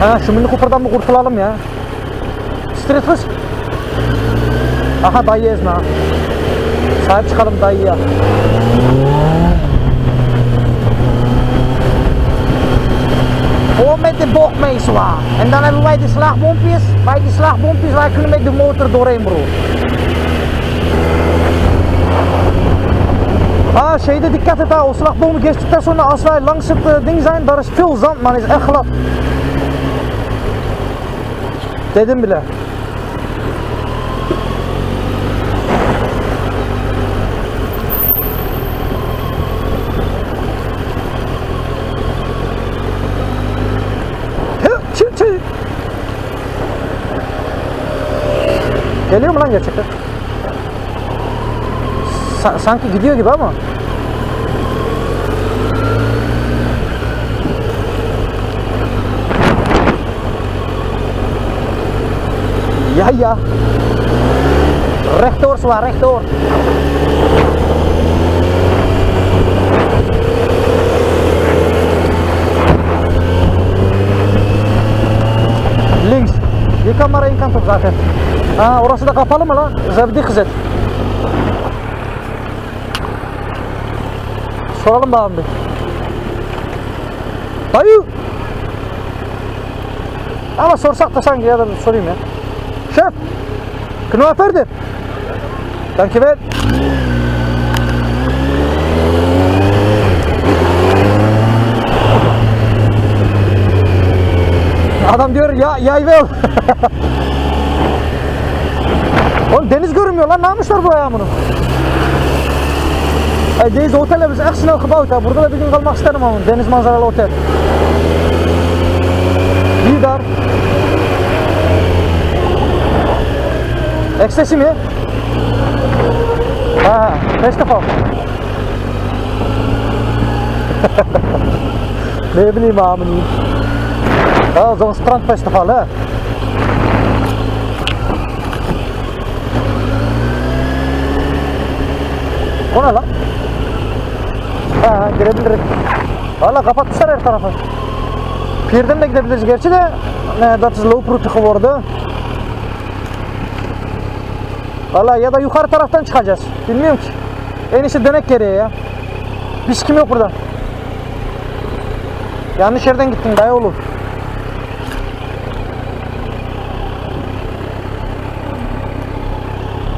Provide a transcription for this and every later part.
Ha şu Mini Cooper'dan bir kurtulalım ya. Street hız. Aha dayı ha. Sahip çıkalım dayıya. Gewoon met de bocht mee. En dan hebben wij de slagbompjes. Bij die slagbompjes wij kunnen met de motor doorheen bro. Dikkat et ha o slagbomu geçtikten sonra als wij langs het eh, ding zijn daar is veel zand man is echt glad. Dedim bile. Geliyor mu lan gerçekten? Sa- sanki gidiyor gibi ama. Ja, ja. Rechtdoor, zwaar, rechtdoor. Links. Je kan maar één kant op zaten. Ha, orası da kapalı mı lan? Ze hebben dichtgezet. Soralım bakalım bir. Dayı! Ama sorsak da sanki ya da sorayım ya. Şef! Knop verdi. Dankjewel. Adam diyor ya yay ver. Oğlum deniz görünmüyor lan ne yapmışlar buraya bunu? Deze hotel hebben ze echt snel gebouwd. Burada da bir gün kalmak isterim ama deniz manzaralı otel. Bir dar. Ecstasy mi? Ha, festival. ne bileyim amini. Ha, zo'n strandfestival hè. O ne lan? Ha, girebiliriz. Valla kapatmışlar her tarafı. Pierden de gidebiliriz gerçi de ne, dat is looproute geworden. Valla ya da yukarı taraftan çıkacağız. Bilmiyorum ki. En iyisi dönek geriye ya. Biz kim yok burada. Yanlış yerden gittin dayı oğlum.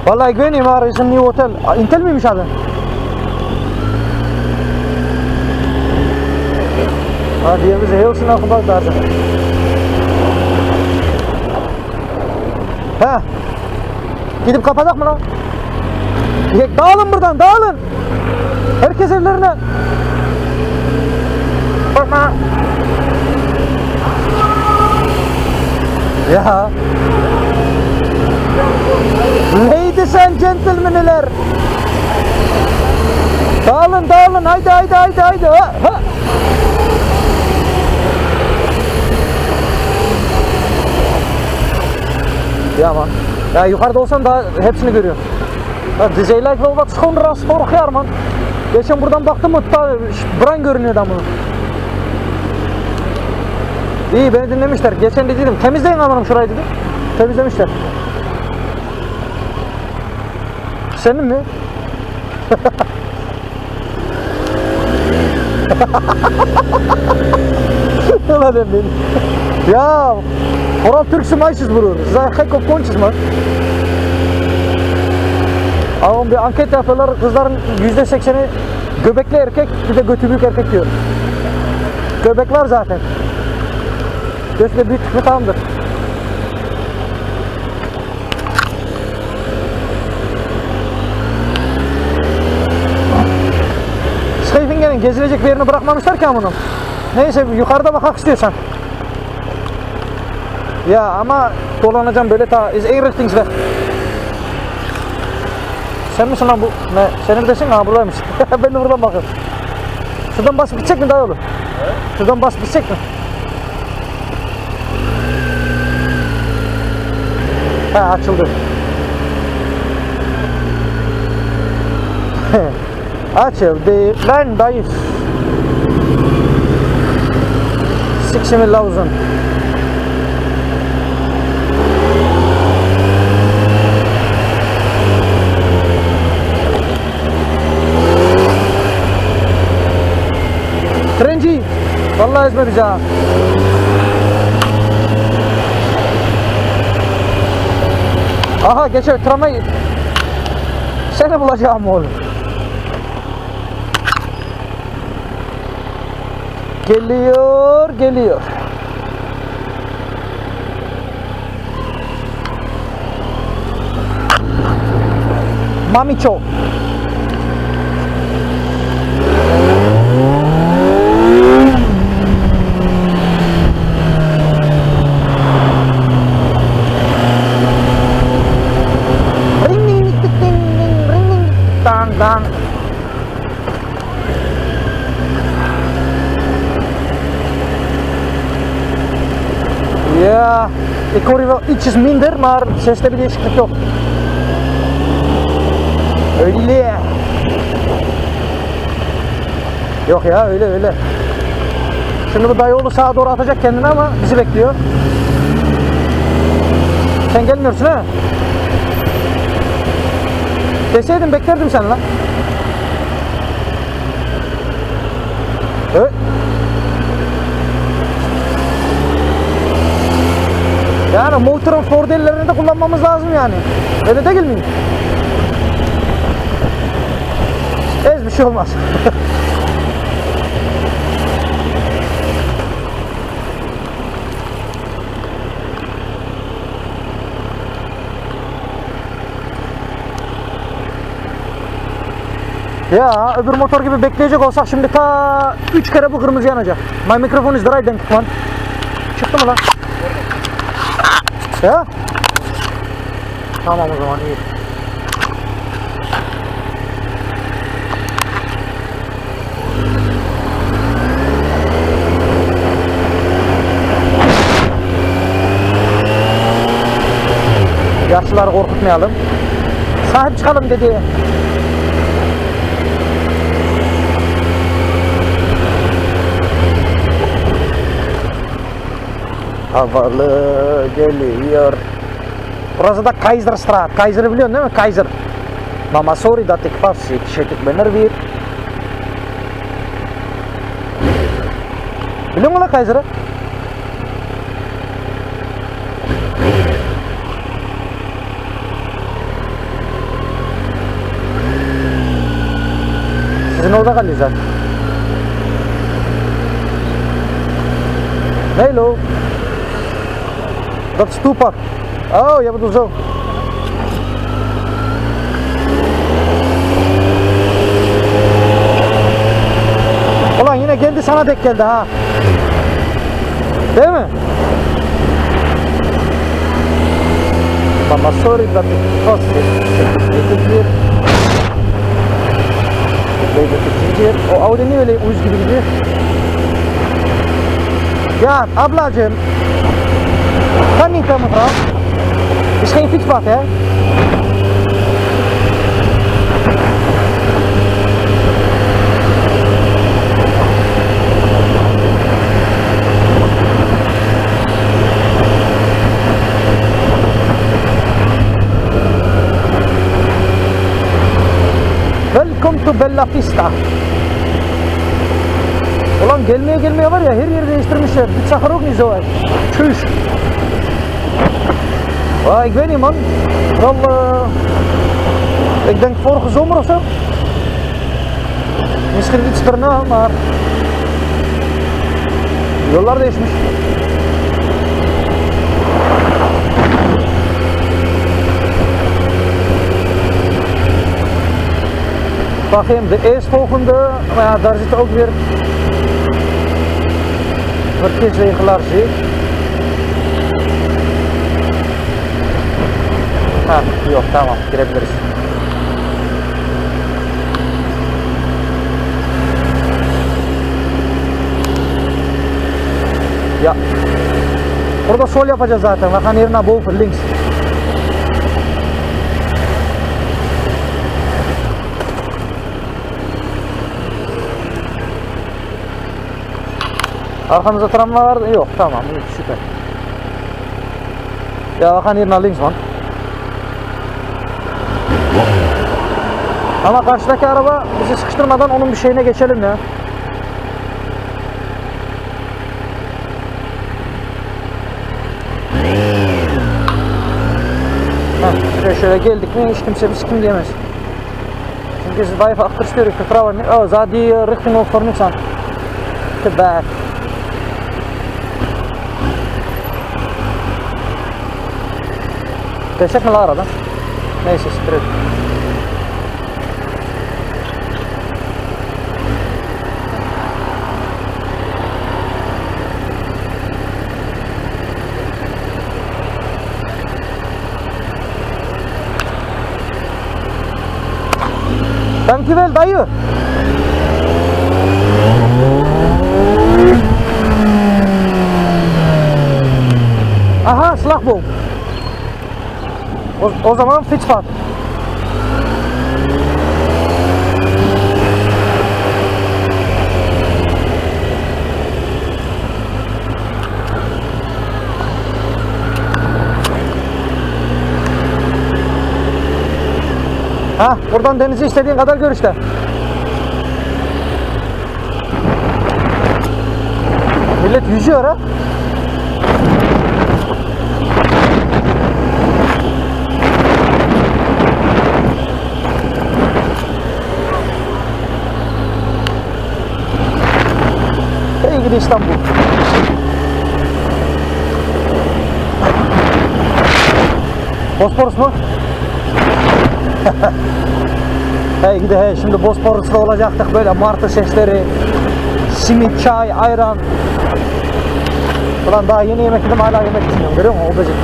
Vallahi güveneyim ha, een nieuw hotel. Intel miymiş abi? Ha, ze heel gebouwd daar. zo. Ha. Gidip kapatak mı lan? Ya, Dağılın buradan, dağılın. Herkes evlerine. Bakma. Ya. Ladies and gentlemen'ler. Dağılın, dağılın. Haydi, haydi, haydi, haydi. Ha, ha. Ja man. Ja, yukarıda olsan daha hepsini görüyorsun. Ya wel wat schoner als vorig jaar man. Geçen buradan baktım mı ta bran görünüyordu ama. İyi beni dinlemişler. Geçen de dedim temizleyin amanım şurayı dedim. Temizlemişler. Senin mi? Ulan benim. Ja, vooral Turkse meisjes broer. Ze zijn gek op. Ama bir anket yapıyorlar kızların yüzde sekseni göbekli erkek bir de götü büyük erkek diyor. Göbek var zaten. Göz de büyük mü tamamdır. Scheveningen'in gezilecek bir yerini bırakmamışlar ki amınım. Neyse yukarıda bakak istiyorsan. Ya ama dolanacağım böyle ta is inrichtingsweg. Sen misin lan bu? Ne? Senin desin ha buradaymış. ben de buradan bakıyorum. Şuradan basıp gidecek mi daha oğlum? Şuradan basıp gidecek mi? Ha açıldı. açıldı. Lan dayı. 60 lazım. Vallahi ezme bizi ha. Aha geçer tramvay. Seni bulacağım oğlum. Geliyor, geliyor. Mamiço. Wel ietsjes minder, maar seste bir değişiklik yok. Öyle. Yok ya öyle öyle. Şimdi bu dayıoğlu sağa doğru atacak kendini ama bizi bekliyor. Sen gelmiyorsun ha? Deseydin beklerdim seni lan. Evet. Motorun fordellerini de kullanmamız lazım yani. Öyle değil miyim? Ez bir şey olmaz. Ya öbür motor gibi bekleyecek olsak şimdi ta 3 kere bu kırmızı yanacak. My microphone is right then. Çıktı mı lan? Ya? Tamam o zaman iyi. Yaşlıları korkutmayalım. Sahip çıkalım dedi. Havalı geliyor. Burası da Kaiserstraat. Kaiser'ı biliyorsun değil mi? Kaiser. Mama sorry dat ik pas zit. Shit, ik. Biliyor musun Kaiser'ı? Sizin orada zaten. Hello. Dat is Tupac. Oh, jij. Ulan yine kendi sana denk geldi ha. Değil mi? Mama sorry ik kost Getir. Getir. O Audi niye öyle uyuz gibi gidiyor? Ja, ablacığım. Kan niet, mevrouw. Het is geen fietspad, hè? Welcome to Bella Vista. Ulan gelmeye gelmeye var ya her yeri değiştirmişler. Bir çakır yok muyuz o ay? Çüş. Ah, ik weet niet man. Wel, eh, ik denk vorige zomer of zo. Misschien iets daarna, maar yollar değişmiş. Bakayım de eerstvolgende, maar ja, daar zitten ook weer verkeersregelaars zie Ha, yok tamam girebiliriz. Ya. Burada sol yapacağız zaten. Bakın yerine boven links. Arkamızda tramvay var. Yok tamam süper. Ya bakın yerine links man. Ama karşıdaki araba bizi sıkıştırmadan onun bir şeyine geçelim ya. Heh, şöyle, geldik mi hiç kimse bizi kim diyemez. Çünkü siz bayfa aktırstıyorum ki prava mi? O zadi rıhtın o kornusan. Tübber. Geçecek mi la aradan? Neyse, strip. Dankjewel dayı. Aha slagboom. O, o zaman fietspad. Ha, buradan denizi istediğin kadar gör işte. Millet yüzüyor ha. Hey gidi İstanbul. Bosporus mu? Hey gidi hey şimdi Bosporus'ta olacaktık böyle martı sesleri, simit, çay, ayran. Ulan daha yeni yemek yedim hala yemek düşünüyorum görüyor musun? Obacık.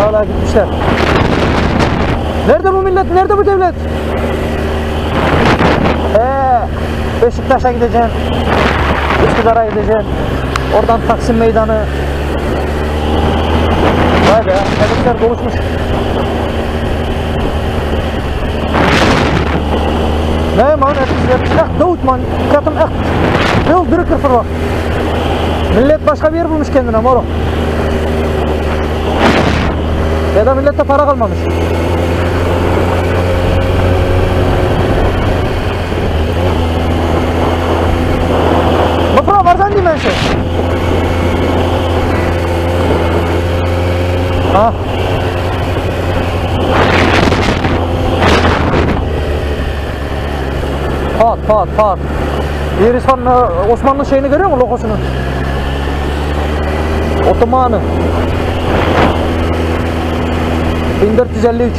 Hala gitmişler. Nerede bu millet? Nerede bu devlet? Ee, Beşiktaş'a gideceksin. Üsküdar'a gideceksin. Oradan Taksim Meydanı. Vay be, hedefler doluşmuş. Nee man, het is, het is echt dood man. Ik had hem echt veel drukker verwacht. Millet başka bir yer bulmuş kendine moro. Ya da millette para kalmamış. Mevrouw, waar zijn die Ah. Pat pat pat. Iris van e, Osmanlı şeyini görüyor musun logosunu? Otomanı. 1453.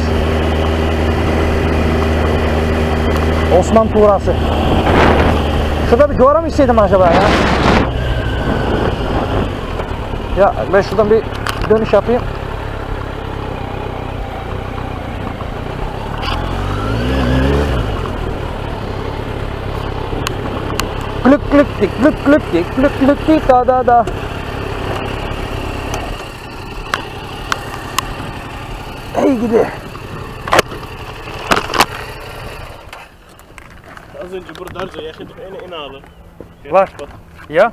Osman Tuğrası. Şurada bir civara mı isteydim acaba ya? Ya ben şuradan bir dönüş yapayım. Glück dik glück glück dik glück glück dik da da da. Hey gidi. Az önce burada yakıtıp en en ağlı. Var. Ya